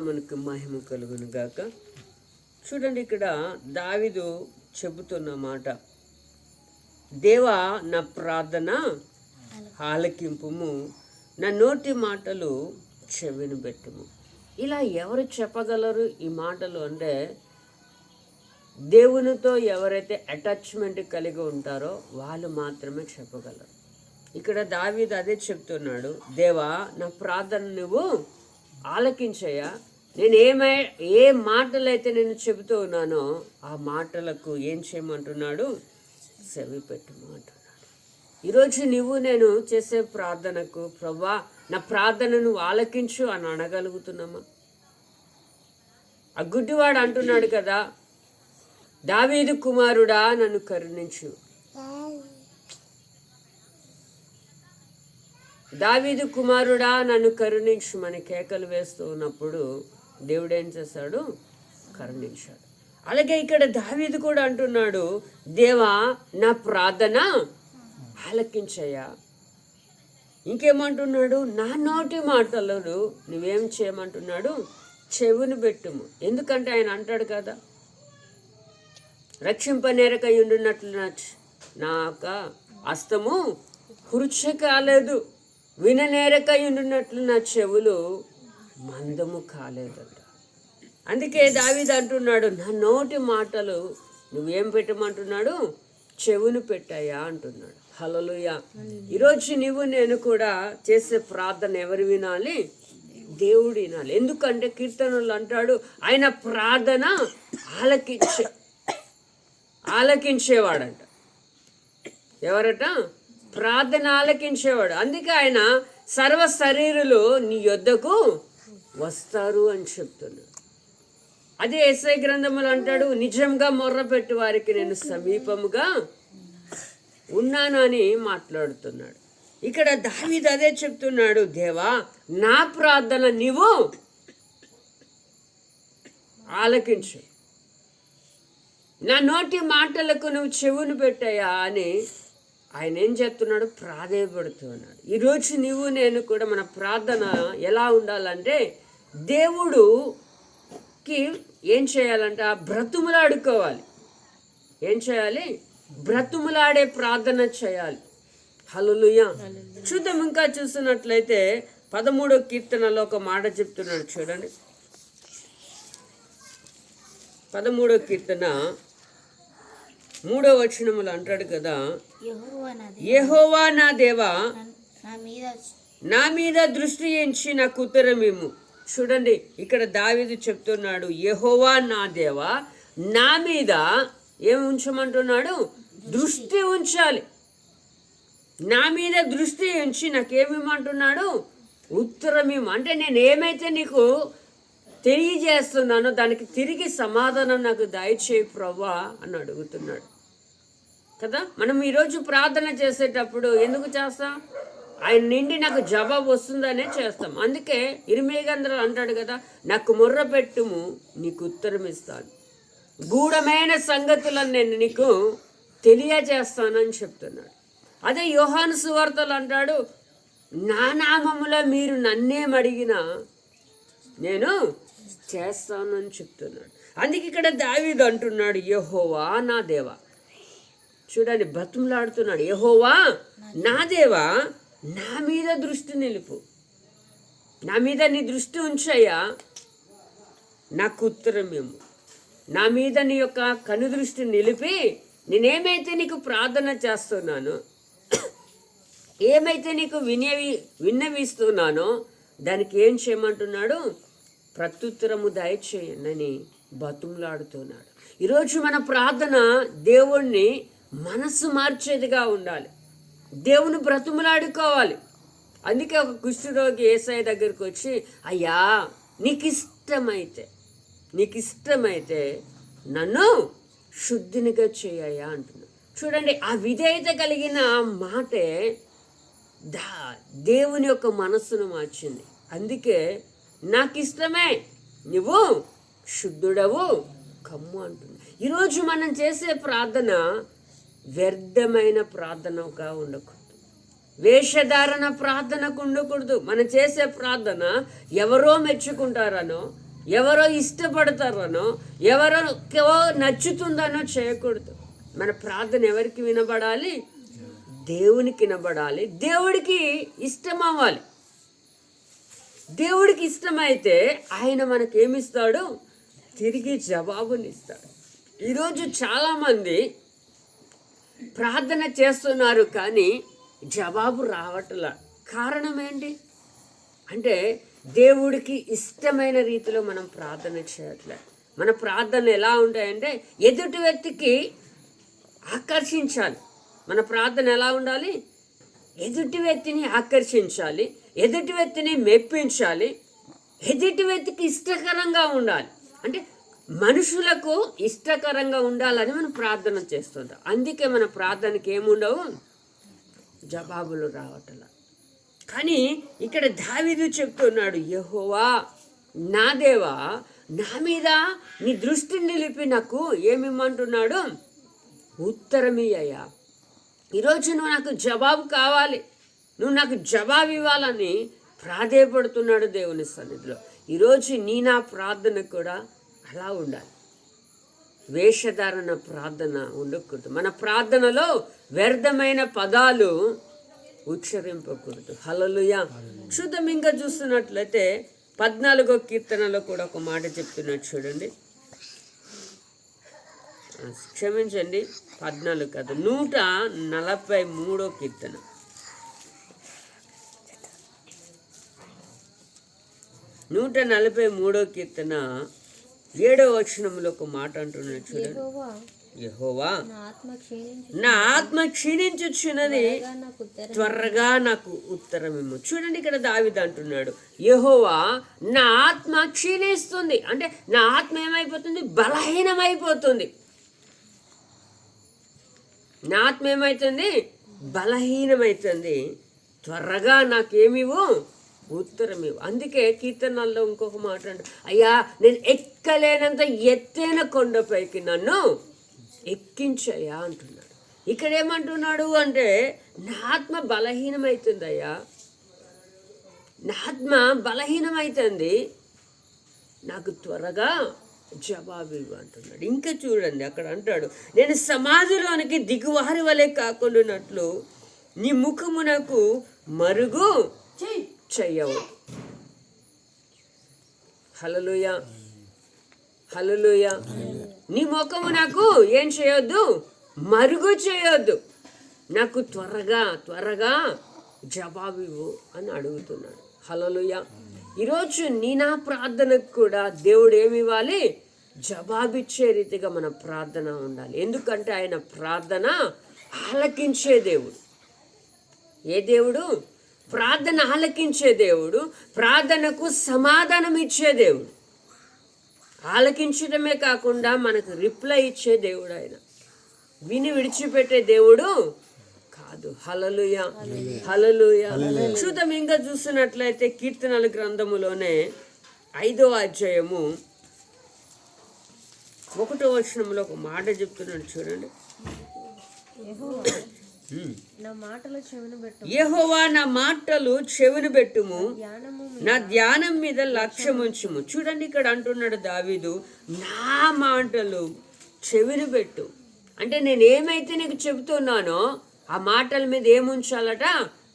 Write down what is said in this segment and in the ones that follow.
నామనికి మహిమ కలుగును గాక. చూడండి ఇక్కడ దావిదు చెబుతున్న మాట. దేవా నా ప్రార్థన ఆలకింపుము నా నోటి మాటలు చెవిని పెట్టుము. ఇలా ఎవరు చెప్పగలరు ఈ మాటలు అంటే దేవునితో ఎవరైతే అటాచ్మెంట్ కలిగి ఉంటారో వాళ్ళు మాత్రమే చెప్పగలరు. ఇక్కడ దావీద్ అదే చెప్తున్నాడు దేవా నా ప్రార్థన నువ్వు ఆలకించయ్యా నేను ఏమై ఏ మాటలైతే నేను చెబుతూ ఉన్నానో ఆ మాటలకు ఏం చేయమంటున్నాడు? సెవి పెట్టము అంటున్నాడు ఈరోజు నువ్వు నేను చేసే ప్రార్థనకు ప్రభా నా ప్రార్థనను ఆలకించు అని అనగలుగుతున్నామా ఆ గుడ్డివాడు అంటున్నాడు కదా దావీదు కుమారుడా నన్ను కరుణించు. దావీదు కుమారుడా నన్ను కరుణించు మన కేకలు వేస్తూ ఉన్నప్పుడు దేవుడు ఏం చేశాడు కరుణించాడు. అలాగే ఇక్కడ దావీదు కూడా అంటున్నాడు దేవా నా ప్రార్థన ఆలకించయ్యా. ఇంకేమంటున్నాడు? నా నోటి మాటలను నువ్వేం చేయమంటున్నాడు? చెవును పెట్టుము. ఎందుకంటే ఆయన అంటాడు కదా రక్షింపనేరకై ఉండున్నట్లు నా చ- హస్తము కురుచ కాలేదు. విననేరకై ఉండున్నట్లు నా చెవులు మందము కాలేదంట. అందుకే దావిది అంటున్నాడు నా నోటి మాటలు నువ్వేం పెట్టమంటున్నాడు? చెవును పెట్టాయా అంటున్నాడు. హలలుయ ఈరోజు నువ్వు నేను కూడా చేసే ప్రార్థన ఎవరు వినాలి? దేవుడు వినాలి. ఎందుకంటే కీర్తనలు అంటాడు ఆయన ప్రార్థన ఆలకించే ఆలకించేవాడంట. ఎవరట? ప్రార్థన ఆలకించేవాడు. అందుకే ఆయన సర్వ శరీరులు నీ యొద్దకు వస్తారు అని చెప్తున్నాడు అదే ఎస్ఐ గ్రంథములు అంటాడు నిజంగా మొర్రపెట్టి వారికి నేను సమీపముగా ఉన్నాను అని మాట్లాడుతున్నాడు. ఇక్కడ దావిద్ అదే చెప్తున్నాడు దేవా నా ప్రార్థన నీవు ఆలకించు. నా నోటి మాటలకు నువ్వు చెవును పెట్టాయా అని ఆయన ఏం చెప్తున్నాడు ప్రాధేయపడుతున్నాడు ఈరోజు నువ్వు నేను కూడా మన ప్రార్థన ఎలా ఉండాలంటే దేవుడుకి ఏం చేయాలంటే ఆ బ్రతుములాడుకోవాలి ఏం చేయాలి? బ్రతుములాడే ప్రార్థన చేయాలి. హలులుయ చూద్దాం ఇంకా చూస్తున్నట్లయితే పదమూడో కీర్తనలో ఒక మాట చెప్తున్నాడు చూడండి. పదమూడో కీర్తన మూడో వచనములు అంటాడు కదా యెహోవా నా దేవా. నా మీద దృష్టి ఎంచి నాకు ఉత్తరమేము చూడండి ఇక్కడ దావీదు చెప్తున్నాడు యెహోవా నా దేవా నా మీద ఏం ఉంచమంటున్నాడు? దృష్టి ఉంచాలి. నా మీద దృష్టి ఉంచి నాకేమిమంటున్నాడు ఉత్తరమేము అంటే నేను ఏమైతే నీకు తెలియజేస్తున్నానో దానికి తిరిగి సమాధానం నాకు దయచేయి ప్రవ్వా అని అడుగుతున్నాడు. కదా? మనం ఈరోజు ప్రార్థన చేసేటప్పుడు ఎందుకు చేస్తాం? ఆయన నిండి నాకు జవాబు వస్తుందనే చేస్తాం. అందుకే ఇరిమేగంధ్రాలు అంటాడు కదా నాకు ముర్ర పెట్టుము నీకు ఉత్తరం ఇస్తాను. గూఢమైన సంగతులను నేను నీకు తెలియజేస్తానని చెప్తున్నాడు. అదే యోహాను సువార్తలు అంటాడు నా నామములో మీరు నన్నేం అడిగినా నేను చేస్తానని చెప్తున్నాడు. అందుకే ఇక్కడ దావీదు అంటున్నాడు యహోవా నా దేవా చూడండి బతుములాడుతున్నాడు యహోవా నా దేవా నా మీద దృష్టి నిలుపు. నా మీద నీ దృష్టి ఉంచయ్యా. నాకు ఉత్తరం మేము నా మీద నీ యొక్క కను దృష్టి నిలిపి నేనేమైతే నీకు ప్రార్థన చేస్తున్నానో ఏమైతే నీకు వినవి విన్నవిస్తున్నానో దానికి ఏం చేయమంటున్నాడు? ప్రత్యుత్తరము దయచేయండి అని బతుములాడుతున్నాడు ఈరోజు మన ప్రార్థన దేవుణ్ణి మనస్సు మార్చేదిగా ఉండాలి. దేవుని బ్రతుములాడుకోవాలి. అందుకే ఒక కుష్ఠరోగి ఏసఐ దగ్గరికి వచ్చి అయ్యా నీకు ఇష్టమైతే నీకు ఇష్టమైతే నన్ను శుద్ధినిగా చేయయ్యా అంటున్నాను చూడండి ఆ విధేయత కలిగిన మాటే దా దేవుని యొక్క మనస్సును మార్చింది. అందుకే నాకు ఇష్టమే నువ్వు శుద్ధుడవు కమ్ము అంటుంది ఈరోజు మనం చేసే ప్రార్థన వ్యర్థమైన ప్రార్థనగా ఉండకూడదు. వేషధారణ ప్రార్థనకు ఉండకూడదు. మనం చేసే ప్రార్థన ఎవరో మెచ్చుకుంటారనో ఎవరో ఇష్టపడతారనో ఎవరో నచ్చుతుందనో చేయకూడదు. మన ప్రార్థన ఎవరికి వినబడాలి? దేవునికి వినబడాలి. దేవుడికి ఇష్టం అవ్వాలి దేవుడికి ఇష్టమైతే ఆయన మనకేమిస్తాడు? తిరిగి జవాబునిస్తాడు. ఈరోజు చాలామంది ప్రార్థన చేస్తున్నారు కానీ జవాబు రావట్లా. కారణం ఏంటి? అంటే దేవుడికి ఇష్టమైన రీతిలో మనం ప్రార్థన చేయట్లే. మన ప్రార్థన ఎలా ఉంటాయంటే ఎదుటి వ్యక్తికి ఆకర్షించాలి. మన ప్రార్థన ఎలా ఉండాలి? ఎదుటి వ్యక్తిని ఆకర్షించాలి ఎదుటి వ్యక్తిని మెప్పించాలి ఎదుటి వ్యక్తికి ఇష్టకరంగా ఉండాలి. అంటే మనుషులకు ఇష్టకరంగా ఉండాలని మనం ప్రార్థన చేస్తుంటాం. అందుకే మన ప్రార్థనకి ఏముండవు? జవాబులు రావట్లా. కానీ ఇక్కడ దావిదు చెప్తున్నాడు యహోవా నా దేవా నా మీద నీ దృష్టిని నిలిపి నాకు ఏమిమ్మంటున్నాడు ఉత్తరమీయ్యా ఈరోజు నువ్వు నాకు జవాబు కావాలి. నువ్వు నాకు జవాబు ఇవ్వాలని ప్రాధేయపడుతున్నాడు దేవుని సన్నిధిలో. ఈరోజు నీ నా ప్రార్థన కూడా అలా ఉండాలి. వేషధారణ ప్రార్థన ఉండకూడదు. మన ప్రార్థనలో వ్యర్థమైన పదాలు ఉచ్చరింపకూడదు. హలలుయా చూద్దాం ఇంకా చూస్తున్నట్లయితే పద్నాలుగో కీర్తనలో కూడా ఒక మాట చెప్తున్నాడు చూడండి. క్షమించండి పద్నాలుగు కాదు నూట నలభై మూడో కీర్తన. నూట నలభై మూడో కీర్తన ఏడో వచనంలో ఒక మాట అంటున్నాడు చూడండి. యెహోవా నా ఆత్మ క్షీణించుచున్నది. త్వరగా నాకు ఉత్తరం ఇమ్ము. చూడండి ఇక్కడ దావిద అంటున్నాడు. యహోవా నా ఆత్మ క్షీణిస్తుంది. అంటే నా ఆత్మ ఏమైపోతుంది? బలహీనమైపోతుంది. నా ఆత్మ ఏమైతుంది? బలహీనమైతుంది. త్వరగా నాకేమివు ఉత్తరం ఇవ్వు అందుకే కీర్తనల్లో ఇంకొక మాట అంట అయ్యా నేను ఎక్కలేనంత ఎత్తైన కొండపైకి నన్ను ఎక్కించయ్యా అంటున్నాడు. ఇక్కడ ఏమంటున్నాడు అంటే నా ఆత్మ బలహీనమవుతుందయ్యా నా ఆత్మ బలహీనమవుతుంది నాకు త్వరగా జవాబు ఇవ్వు అంటున్నాడు. ఇంకా చూడండి అక్కడ అంటాడు నేను సమాధిలోనికి దిగువారి వలె కాకుండానట్లు నీ ముఖమునకు మరుగు చెయ్యవు. హలలుయ హలలుయ నీ ముఖము నాకు ఏం చేయొద్దు? మరుగు చేయొద్దు. నాకు త్వరగా త్వరగా జవాబు ఇవ్వు అని అడుగుతున్నాడు. హలలుయ ఈరోజు నీ నా ప్రార్థనకు కూడా దేవుడు ఏమి ఇవ్వాలి? జవాబిచ్చే రీతిగా మన ప్రార్థన ఉండాలి. ఎందుకంటే ఆయన ప్రార్థన ఆలకించే దేవుడు. ఏ దేవుడు? ప్రార్థన ఆలకించే దేవుడు ప్రార్థనకు సమాధానం ఇచ్చే దేవుడు. ఆలకించడమే కాకుండా మనకు రిప్లై ఇచ్చే దేవుడు ఆయన. విని విడిచిపెట్టే దేవుడు కాదు. హలలుయ హలలుయ చూద్దాం ఇంకా చూస్తున్నట్లయితే కీర్తనల గ్రంథములోనే ఐదో అధ్యాయము ఒకటో వచనంలో ఒక మాట చెప్తున్నాడు చూడండి. నా మాటలు చెవిన పెట్టు యెహోవా నా మాటలు చెవిని పెట్టుము. నా ధ్యానం మీద లక్ష్యం ఉంచుము. చూడండి ఇక్కడ అంటున్నాడు దావీదు నా మాటలు చెవిని పెట్టు. అంటే నేను ఏమైతే నీకు చెబుతున్నానో ఆ మాటల మీద ఏముంచాలట?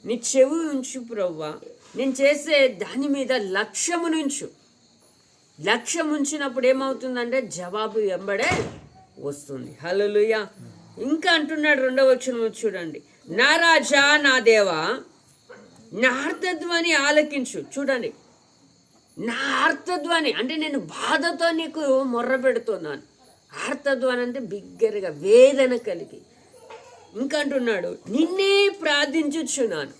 నీ చెవి ఉంచు ప్రవ్వా. నేను చేసే దాని మీద లక్ష్యము నుంచు. లక్ష్యం ఉంచినప్పుడు ఏమవుతుందంటే జవాబు వెంబడే వస్తుంది. హలోలుయ ఇంకా అంటున్నాడు రెండవ వచనం చూడండి. నా రాజా నా దేవా నా అర్థధ్వని ఆలకించు. చూడండి. నా అర్థధ్వని అంటే నేను బాధతో నీకు మొర్ర పెడుతున్నాను. ఆర్తధ్వని అంటే బిగ్గరగా వేదన కలిగి. ఇంకా అంటున్నాడు నిన్నే ప్రార్థించుచున్నాను.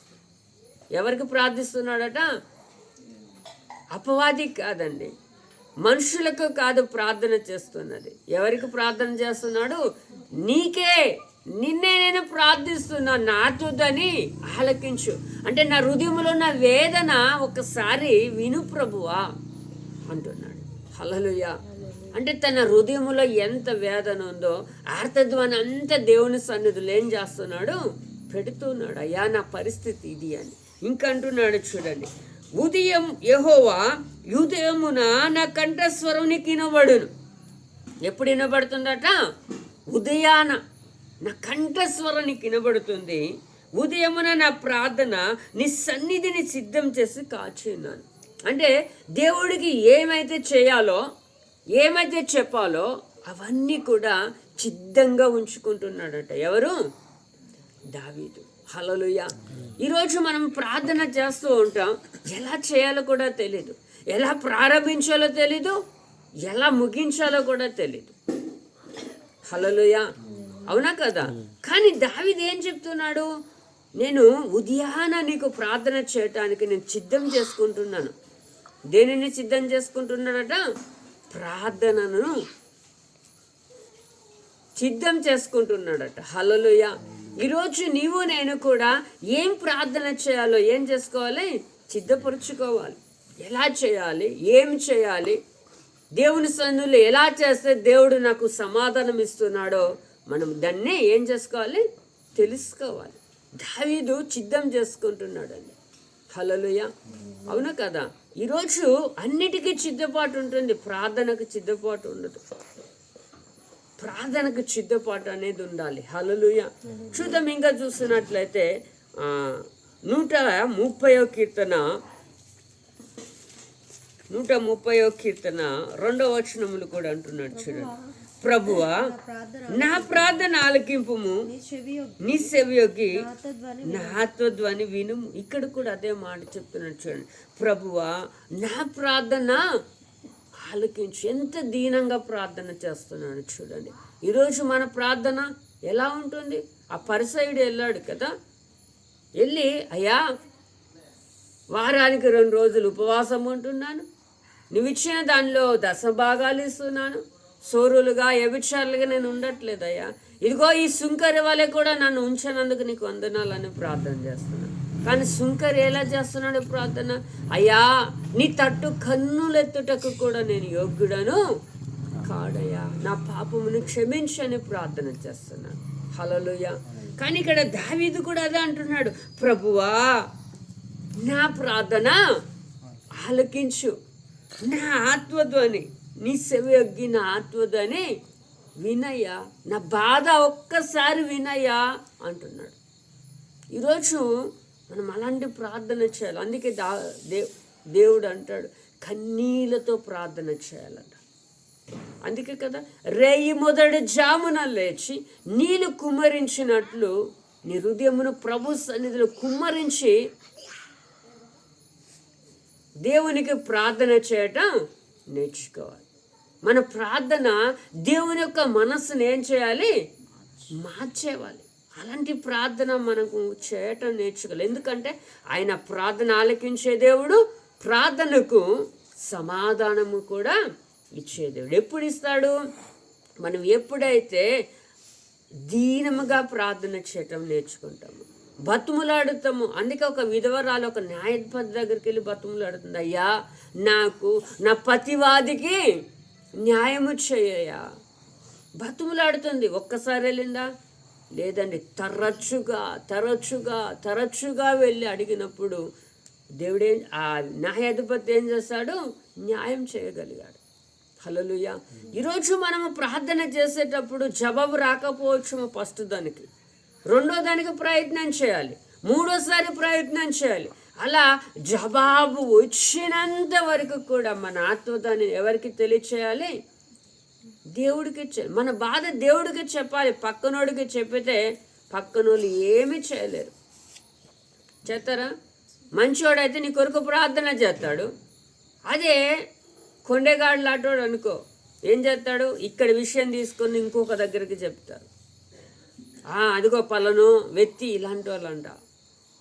ఎవరికి ప్రార్థిస్తున్నాడట? అపవాది కాదండి. మనుషులకు కాదు ప్రార్థన చేస్తున్నది. ఎవరికి ప్రార్థన చేస్తున్నాడు? నీకే. నిన్నే నేను ప్రార్థిస్తున్నా. నాతుదని ఆలకించు. అంటే నా హృదయంలో ఉన్న వేదన ఒకసారి విను ప్రభువా అంటున్నాడు. హలలుయ అంటే తన హృదయములో ఎంత వేదన ఉందో ఆర్తధ్వాన్ని అంత దేవుని సన్నిధులు ఏం చేస్తున్నాడు? పెడుతున్నాడు. అయ్యా నా పరిస్థితి ఇది అని. ఇంకా అంటున్నాడు చూడండి. ఉదయం యహోవా ఉదయమున నా కంఠస్వరం నీకు వినబడును. ఎప్పుడు వినబడుతుందట? ఉదయాన. నా కంఠస్వరం నీకు వినబడుతుంది. ఉదయమున నా ప్రార్థన నీ సన్నిధిని సిద్ధం చేసి కాచున్నాను. అంటే దేవుడికి ఏమైతే చేయాలో ఏమైతే చెప్పాలో అవన్నీ కూడా సిద్ధంగా ఉంచుకుంటున్నాడట ఎవరు? దావీదు. హలలుయ ఈరోజు మనం ప్రార్థన చేస్తూ ఉంటాం. ఎలా చేయాలో కూడా తెలీదు. ఎలా ప్రారంభించాలో తెలీదు. ఎలా ముగించాలో కూడా తెలీదు. హలలుయ అవునా కదా? కానీ దావిది ఏం చెప్తున్నాడు? నేను ఉదయాన నీకు ప్రార్థన చేయటానికి నేను సిద్ధం చేసుకుంటున్నాను. దేనిని సిద్ధం చేసుకుంటున్నాడట? ప్రార్థనను సిద్ధం చేసుకుంటున్నాడట. హలలుయ ఈరోజు నీవు నేను కూడా ఏం ప్రార్థన చేయాలో ఏం చేసుకోవాలి? సిద్ధపరుచుకోవాలి. ఎలా చేయాలి? ఏం చేయాలి? దేవుని సన్నులు ఎలా చేస్తే దేవుడు నాకు సమాధానం ఇస్తున్నాడో మనం దాన్ని ఏం చేసుకోవాలి? తెలుసుకోవాలి. దావీదు సిద్ధం చేసుకుంటున్నాడండి. హలలుయ అవును కదా? ఈరోజు అన్నిటికీ సిద్ధపాటు ఉంటుంది ప్రార్థనకు సిద్ధపాటు ఉండదు. ప్రార్థనకు సిద్ధపాటు అనేది ఉండాలి. హలలుయ చూద్దాం ఇంకా చూస్తున్నట్లయితే ఆ, నూట ముప్పయో కీర్తన నూట ముప్పయో కీర్తన రెండవ వచనములు కూడా అంటున్నాడు చూడండి. ప్రభువా నా ప్రార్థన ఆలకింపుము. నీ చెవి యొగ్గి. నీ సెవియొగ్గి నాతోధ్వని నాతో ధ్వని వినుము. ఇక్కడ కూడా అదే మాట చెప్తున్నాడు చూడండి. ప్రభువా నా ప్రార్థన ఆలకించు ఎంత దీనంగా ప్రార్థన చేస్తున్నాడు చూడండి. ఈరోజు మన ప్రార్థన ఎలా ఉంటుంది? ఆ పరిసైడు వెళ్ళాడు కదా. వెళ్ళి అయ్యా వారానికి రెండు రోజులు ఉపవాసం ఉంటున్నాను. నువ్వు ఇచ్చిన దానిలో దశ భాగాలు ఇస్తున్నాను. సోరులుగా వ్యభిచారులుగా నేను ఉండట్లేదయ్యా ఇదిగో ఈ సుంకరి వాళ్ళే కూడా నన్ను ఉంచినందుకు నీకు వందనాలని ప్రార్థన చేస్తున్నాను. కానీ సుంకర్ ఎలా చేస్తున్నాడు ప్రార్థన? అయ్యా నీ తట్టు కన్నులెత్తుటకు కూడా నేను యోగ్యుడను కాడయ్యా. నా పాపమును క్షమించని ప్రార్థన చేస్తున్నాను హలలుయ కానీ ఇక్కడ దావీదు కూడా అదే అంటున్నాడు. ప్రభువా నా ప్రార్థన ఆలకించు. నా ఆత్మధ్వని నీ సెవి నా ఆత్మధ్వని వినయ్యా. నా బాధ ఒక్కసారి వినయ్యా అంటున్నాడు. ఈరోజు మనం అలాంటి ప్రార్థన చేయాలి. అందుకే దా దే- దేవుడు అంటాడు కన్నీళ్ళతో ప్రార్థన చేయాలంట. అందుకే కదా రేయి మొదటి జామున లేచి నీళ్ళు కుమ్మరించినట్లు నీ హృదయమును ప్రభు సన్నిధిలో కుమ్మరించి దేవునికి ప్రార్థన చేయటం నేర్చుకోవాలి. మన ప్రార్థన దేవుని యొక్క మనస్సును ఏం చేయాలి? మార్చేవాలి. అలాంటి ప్రార్థన మనకు చేయటం నేర్చుకోవాలి. ఎందుకంటే ఆయన ప్రార్థన ఆలకించే దేవుడు ప్రార్థనకు సమాధానము కూడా ఇచ్చే దేవుడు. ఎప్పుడు ఇస్తాడు? మనం ఎప్పుడైతే దీనముగా ప్రార్థన చేయటం నేర్చుకుంటాము బతుములాడుతాము అందుకే ఒక విధవరాలు ఒక న్యాయపతి దగ్గరికి వెళ్ళి బతుములాడుతుంది. అయ్యా నాకు నా పతివాదికి న్యాయము చేయయ్యా. బతుములాడుతుంది. ఒక్కసారి వెళ్ళిందా? లేదండి తరచుగా తరచుగా తరచుగా వెళ్ళి అడిగినప్పుడు దేవుడే ఆ న్యాయాధిపతి ఏం చేస్తాడు? న్యాయం చేయగలిగాడు. హలలుయ ఈరోజు మనము ప్రార్థన చేసేటప్పుడు జవాబు రాకపోవచ్చు ఫస్ట్ దానికి. రెండో దానికి ప్రయత్నం చేయాలి. మూడోసారి ప్రయత్నం చేయాలి. అలా జవాబు వచ్చినంత వరకు కూడా మన ఆత్మదాన్ని ఎవరికి తెలియచేయాలి? దేవుడికి మన బాధ దేవుడికి చెప్పాలి. పక్కనోడికి చెప్పితే పక్కనోళ్ళు ఏమీ చేయలేరు. చేస్తారా? మంచోడైతే నీ కొరకు ప్రార్థన చేస్తాడు. అదే కొండేగాడు లాంటోడు అనుకో. ఏం చేస్తాడు? ఇక్కడ విషయం తీసుకొని ఇంకొక దగ్గరికి చెప్తారు అదిగో పలను వెత్తి ఇలాంటి వాళ్ళు అంట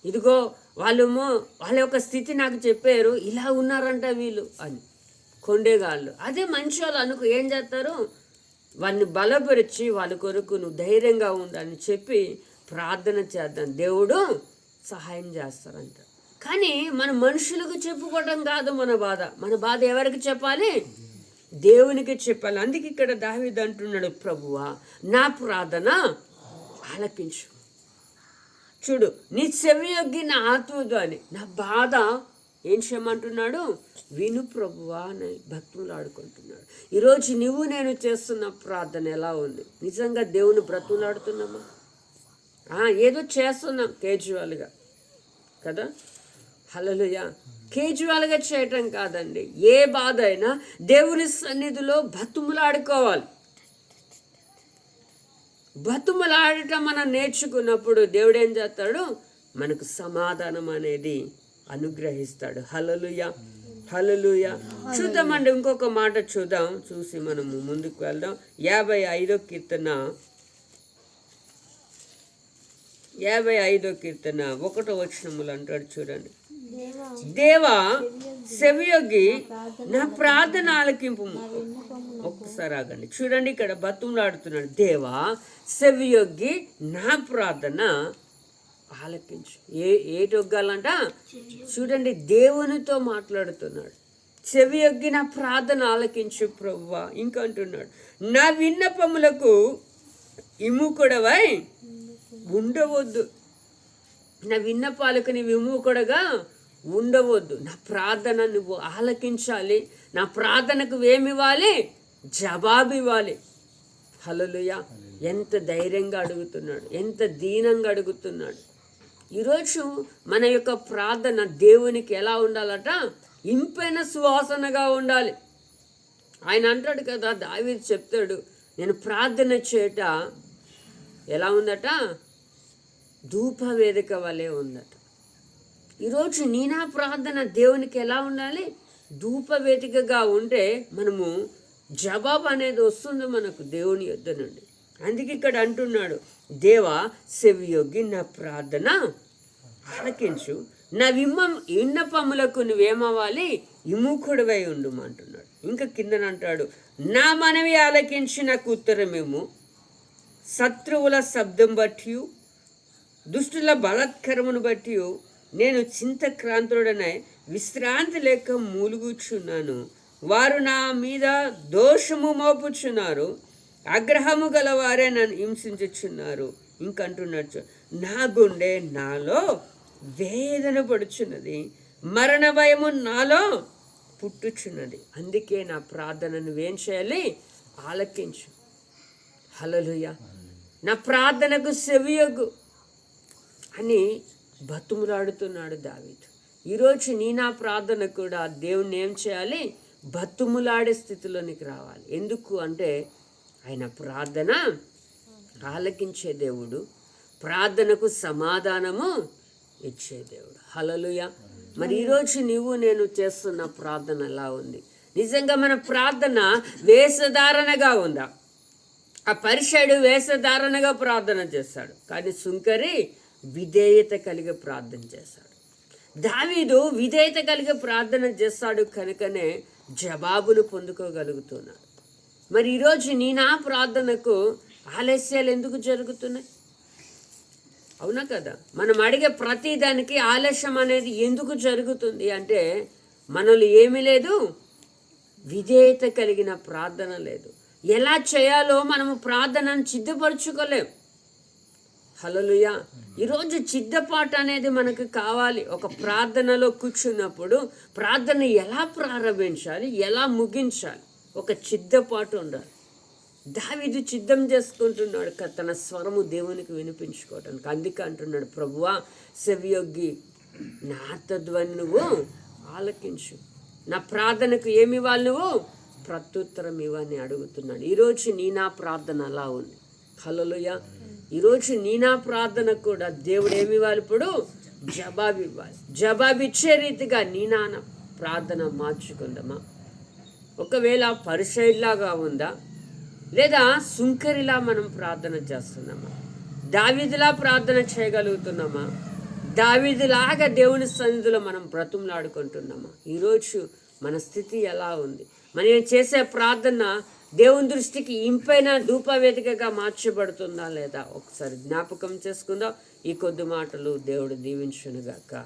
ఇదిగో వాళ్ళేమో వాళ్ళ యొక్క స్థితి నాకు చెప్పారు. ఇలా ఉన్నారంట వీళ్ళు అని. కొండేగాళ్ళు. అదే మంచి వాళ్ళు అనుకో ఏం చేస్తారు? వాళ్ళని బలపరిచి వాళ్ళ కొరకు నువ్వు ధైర్యంగా ఉందని చెప్పి ప్రార్థన చేద్దాం. దేవుడు సహాయం చేస్తారంట కానీ మన మనుషులకు చెప్పుకోవడం కాదు మన బాధ. మన బాధ ఎవరికి చెప్పాలి? దేవునికి చెప్పాలి. అందుకే ఇక్కడ దావీదు అంటున్నాడు ప్రభువా నా ప్రార్థన ఆలకించు. చూడు నీ చెవి యొగ్గి నా అని. నా బాధ ఏం చేయమంటున్నాడు? విను ప్రభువా అని భక్తులు ఆడుకుంటున్నాడు ఈరోజు నువ్వు నేను చేస్తున్న ప్రార్థన ఎలా ఉంది? నిజంగా దేవుని బ్రతులాడుతున్నామా ఏదో చేస్తున్నాం కేజువల్గా. కదా? హలలుయ కేజువల్గా చేయటం కాదండి. ఏ బాధ అయినా దేవుని సన్నిధిలో బతుములాడుకోవాలి బతుములాడటం మనం నేర్చుకున్నప్పుడు దేవుడు ఏం చేస్తాడు? మనకు సమాధానం అనేది అనుగ్రహిస్తాడు. హలలుయ హలలుయ చూద్దామండి ఇంకొక మాట చూద్దాం. చూసి మనము ముందుకు వెళ్దాం. యాభై ఐదో కీర్తన. యాభై ఐదో కీర్తన. ఒకటో వచనములు అంటాడు చూడండి. దేవా సెవియోగి నా ప్రార్థన ఆలకింపు ఒక్కసారి ఆగండి. చూడండి ఇక్కడ బతుములాడుతున్నాడు. దేవా సెవియోగి నా ప్రార్థన ఆలకించు ఏ ఏటొగ్గాలంట చూడండి దేవునితో మాట్లాడుతున్నాడు. చెవి నా ప్రార్థన ఆలకించు ప్రభువా ఇంకా అంటున్నాడు నా విన్నపములకు ఇముకుడవై ఉండవద్దు. నా విన్నపాలకు నీ విముకుడగా ఉండవద్దు. నా ప్రార్థన నువ్వు ఆలకించాలి. నా ప్రార్థనకు ఏమివ్వాలి జవాబు ఇవ్వాలి హలలుయ ఎంత ధైర్యంగా అడుగుతున్నాడు. ఎంత దీనంగా అడుగుతున్నాడు. ఈరోజు మన యొక్క ప్రార్థన దేవునికి ఎలా ఉండాలట? ఇంపైన సువాసనగా ఉండాలి. ఆయన అంటాడు కదా దావి చెప్తాడు నేను ప్రార్థన చేయట ఎలా ఉందట? ధూప వేదిక వలె ఉందట. ఈరోజు నీనా ప్రార్థన దేవునికి ఎలా ఉండాలి? ధూప వేదికగా ఉంటే మనము జవాబు అనేది వస్తుంది మనకు దేవుని యొద్ద నుండి. అందుకే ఇక్కడ అంటున్నాడు దేవా సెవియొగ్గి నా ప్రార్థన. ఆలకించు. నా విమ్మం విన్నపములకు నువ్వేమవ్వాలి? ఇముఖుడివై ఉండుమంటున్నాడు. ఇంకా కిందనంటాడు నా మనవి ఆలకించి నాకు ఉత్తరమేమో శత్రువుల శబ్దం బట్టి దుష్టుల బలాత్కరమును బట్టి నేను చింతక్రాంతుడనై విశ్రాంతి లేక మూలుగుచున్నాను. వారు నా మీద దోషము మోపుచున్నారు. ఆగ్రహము గలవారే నన్ను హింసించుచున్నారు. ఇంకంటున్నాడు చూ- నా గుండె నాలో వేదన పడుచున్నది మరణ భయము నాలో పుట్టుచున్నది. అందుకే నా ప్రార్థన నువ్వేం చేయాలి? ఆలకించు. హలలుయ నా ప్రార్థనకు సెవియగు అని బతుములాడుతున్నాడు దావీదు. ఈరోజు నీ నా ప్రార్థన కూడా దేవుణ్ణి ఏం చేయాలి? బతుములాడే స్థితిలోనికి రావాలి. ఎందుకు అంటే ఆయన ప్రార్థన ఆలకించే దేవుడు ప్రార్థనకు సమాధానము ఇచ్చే దేవుడు. హలలుయ మరి ఈరోజు నీవు నేను చేస్తున్న ప్రార్థన ఎలా ఉంది? నిజంగా మన ప్రార్థన వేషధారణగా ఉందా? ఆ పరిషయుడు వేషధారణగా ప్రార్థన చేస్తాడు కానీ సుంకరి విధేయత కలిగి ప్రార్థన చేస్తాడు. దావీదు విధేయత కలిగి ప్రార్థన చేస్తాడు కనుకనే జవాబులు పొందుకోగలుగుతున్నాడు. మరి ఈరోజు నీ నా ప్రార్థనకు ఆలస్యాలు ఎందుకు జరుగుతున్నాయి? అవునా కదా? మనం అడిగే ప్రతి దానికి ఆలస్యం అనేది ఎందుకు జరుగుతుంది అంటే మనలో ఏమీ లేదు విధేయత కలిగిన ప్రార్థన లేదు. ఎలా చేయాలో మనము ప్రార్థనను సిద్ధపరచుకోలేం. హలలుయా ఈరోజు చిద్దపాటు అనేది మనకు కావాలి. ఒక ప్రార్థనలో కూర్చున్నప్పుడు ప్రార్థన ఎలా ప్రారంభించాలి? ఎలా ముగించాలి? ఒక చిద్దపాటు ఉండాలి. దావిదు చిద్దం చేసుకుంటున్నాడు తన స్వరము దేవునికి వినిపించుకోవటానికి. అందుకే అంటున్నాడు ప్రభువా సెవియొగ్గి నా తద్వని నువ్వు ఆలకించు. నా ప్రార్థనకు ఏమి ఇవ్వాలి నువ్వు? ప్రత్యుత్తరం ఇవ్వని అడుగుతున్నాడు. ఈరోజు నీ నా ప్రార్థన అలా ఉంది. హలోయ ఈరోజు నీ నా ప్రార్థన కూడా దేవుడు ఏమి ఇవ్వాలి ఇప్పుడు? జవాబు ఇవ్వాలి. జవాబు ఇచ్చే రీతిగా నీ నాన్న ప్రార్థన మార్చుకుందామా? ఒకవేళ పరిసైడ్లాగా ఉందా? లేదా సుంకరిలా మనం ప్రార్థన చేస్తున్నామా? దావిదిలా ప్రార్థన చేయగలుగుతున్నామా? దావిదిలాగా దేవుని సన్నిధిలో మనం బ్రతుములాడుకుంటున్నామా ఈరోజు మన స్థితి ఎలా ఉంది? మనం చేసే ప్రార్థన దేవుని దృష్టికి ఇంపైన ధూపవేదికగా మార్చబడుతుందా లేదా? ఒకసారి జ్ఞాపకం చేసుకుందాం. ఈ కొద్ది మాటలు దేవుడు దీవించునుగాక.